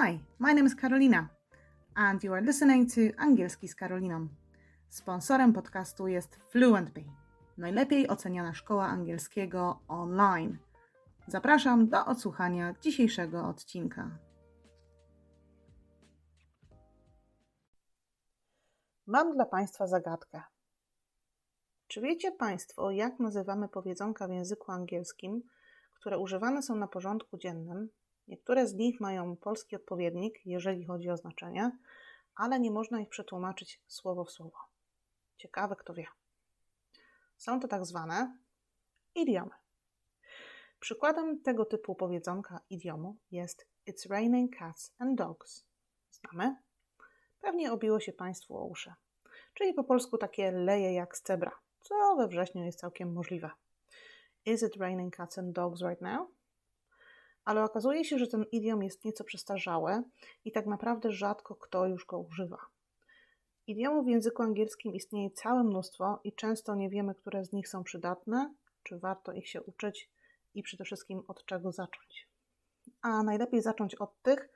Hi, my name is Carolina, and you are listening to Angielski z Karoliną. Sponsorem podcastu jest FluentBee, najlepiej oceniana szkoła angielskiego online. Zapraszam do odsłuchania dzisiejszego odcinka. Mam dla Państwa zagadkę. Czy wiecie Państwo, jak nazywamy powiedzonka w języku angielskim, które używane są na porządku dziennym? Niektóre z nich mają polski odpowiednik, jeżeli chodzi o znaczenie, ale nie można ich przetłumaczyć słowo w słowo. Ciekawe, kto wie. Są to tak zwane idiomy. Przykładem tego typu powiedzonka idiomu jest It's raining cats and dogs. Znamy? Pewnie obiło się Państwu o uszy. Czyli po polsku takie leje jak z cebra, co we wrześniu jest całkiem możliwe. Is it raining cats and dogs right now? Ale okazuje się, że ten idiom jest nieco przestarzały i tak naprawdę rzadko kto już go używa. Idiomów w języku angielskim istnieje całe mnóstwo i często nie wiemy, które z nich są przydatne, czy warto ich się uczyć i przede wszystkim od czego zacząć. A najlepiej zacząć od tych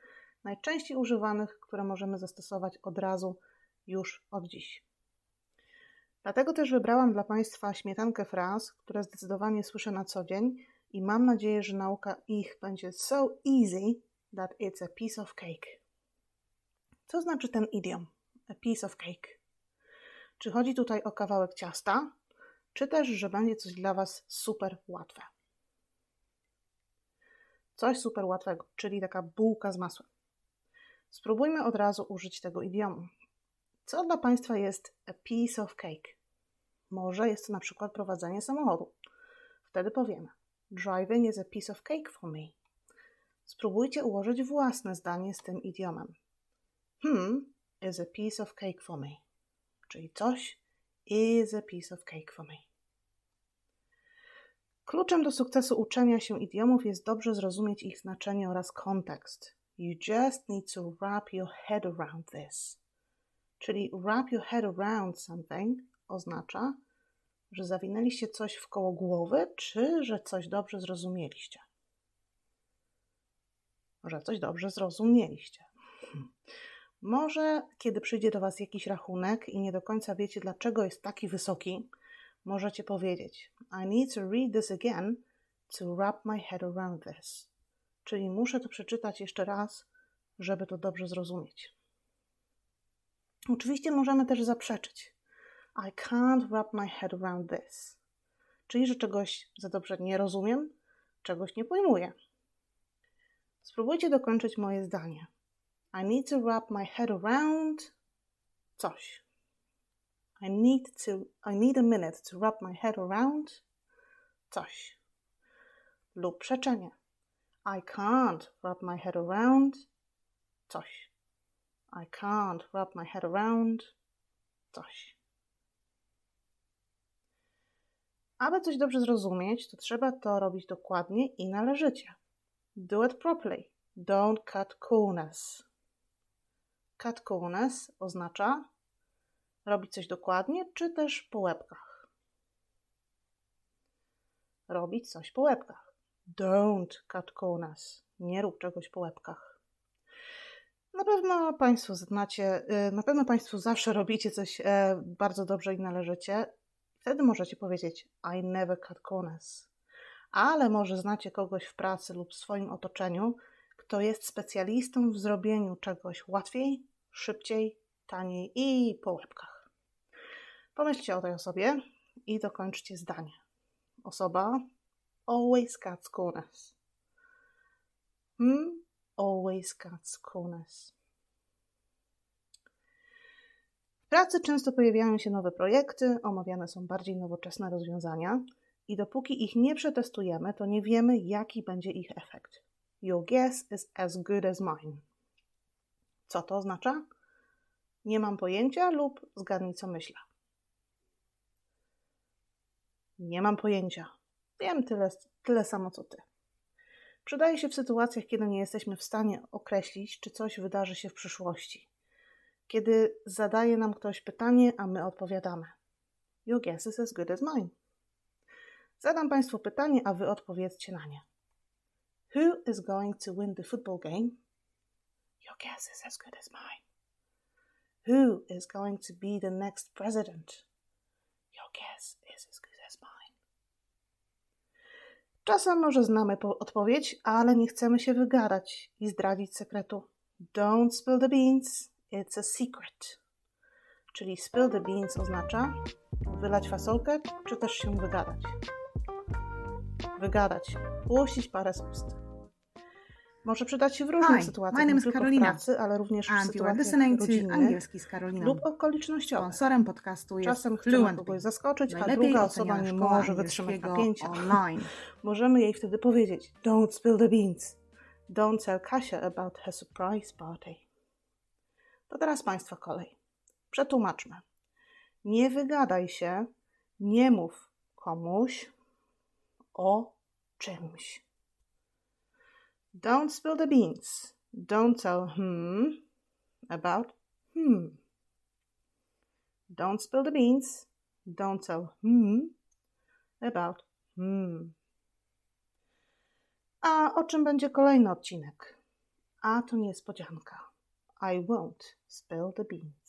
najczęściej używanych, które możemy zastosować od razu, już od dziś. Dlatego też wybrałam dla Państwa śmietankę fraz, które zdecydowanie słyszę na co dzień i mam nadzieję, że nauka ich będzie so easy that it's a piece of cake. Co znaczy ten idiom? A piece of cake. Czy chodzi tutaj o kawałek ciasta, czy też, że będzie coś dla Was super łatwe? Coś super łatwego, czyli taka bułka z masłem. Spróbujmy od razu użyć tego idiomu. Co dla Państwa jest a piece of cake? Może jest to na przykład prowadzenie samochodu. Wtedy powiemy: Driving is a piece of cake for me. Spróbujcie ułożyć własne zdanie z tym idiomem. Hmm is a piece of cake for me. Czyli coś is a piece of cake for me. Kluczem do sukcesu uczenia się idiomów jest dobrze zrozumieć ich znaczenie oraz kontekst. You just need to wrap your head around this. Czyli wrap your head around something oznacza, że zawinęliście coś w koło głowy, czy że coś dobrze zrozumieliście? Że coś dobrze zrozumieliście. Może kiedy przyjdzie do Was jakiś rachunek i nie do końca wiecie, dlaczego jest taki wysoki, możecie powiedzieć: I need to read this again to wrap my head around this. Czyli muszę to przeczytać jeszcze raz, żeby to dobrze zrozumieć. Oczywiście możemy też zaprzeczyć. I can't wrap my head around this. Czyli, że czegoś za dobrze nie rozumiem, czegoś nie pojmuję. Spróbujcie dokończyć moje zdanie. I need to wrap my head around coś. I need to I need a minute to wrap my head around coś. Lub przeczenie. I can't wrap my head around coś. I can't wrap my head around coś. Aby coś dobrze zrozumieć, to trzeba to robić dokładnie i należycie. Do it properly. Don't cut corners. Cut corners oznacza robić coś dokładnie, czy też po łebkach. Robić coś po łebkach. Don't cut corners. Nie rób czegoś po łebkach. Na pewno Państwo znacie, y, na pewno Państwo zawsze robicie coś e, bardzo dobrze i należycie. Wtedy możecie powiedzieć I never cut corners. Ale może znacie kogoś w pracy lub w swoim otoczeniu, kto jest specjalistą w zrobieniu czegoś łatwiej, szybciej, taniej i po łebkach. Pomyślcie o tej osobie i dokończcie zdanie. Osoba always cuts corners. Hmm? Always cuts corners. W pracy często pojawiają się nowe projekty, omawiane są bardziej nowoczesne rozwiązania i dopóki ich nie przetestujemy, to nie wiemy, jaki będzie ich efekt. Your guess is as good as mine. Co to oznacza? Nie mam pojęcia lub zgadnij, co myślę. Nie mam pojęcia. Wiem tyle, tyle samo co ty. Przydaje się w sytuacjach, kiedy nie jesteśmy w stanie określić, czy coś wydarzy się w przyszłości kiedy zadaje nam ktoś pytanie, a my odpowiadamy. Your guess is as good as mine. Zadam Państwu pytanie, a Wy odpowiedzcie na nie. Who is going to win the football game? Your guess is as good as mine. Who is going to be the next president? Your guess is as good as mine. Czasem może znamy po- odpowiedź, ale nie chcemy się wygadać i zdradzić sekretu. Don't spill the beans, it's a secret. Czyli spill the beans oznacza wylać fasolkę, czy też się wygadać. Wygadać, puścić parę z ust. Może przydać się w różnych Hi, sytuacjach, my name is Karolina. pracy, ale również w And sytuacjach rodzinnych Angielski z Karoliną. lub okolicznościowych. Sponsorem podcastu jest Czasem chcemy kogoś zaskoczyć, a druga osoba nie może wytrzymać napięcia. online. Możemy jej wtedy powiedzieć: Don't spill the beans. Don't tell Kasia about her surprise party. To teraz Państwa kolej. Przetłumaczmy. Nie wygadaj się, nie mów komuś o czymś. Don't spill the beans. Don't tell him about him. Don't spill the beans. Don't tell him about him. A o czym będzie kolejny odcinek? A to niespodzianka. I won't spill the beans.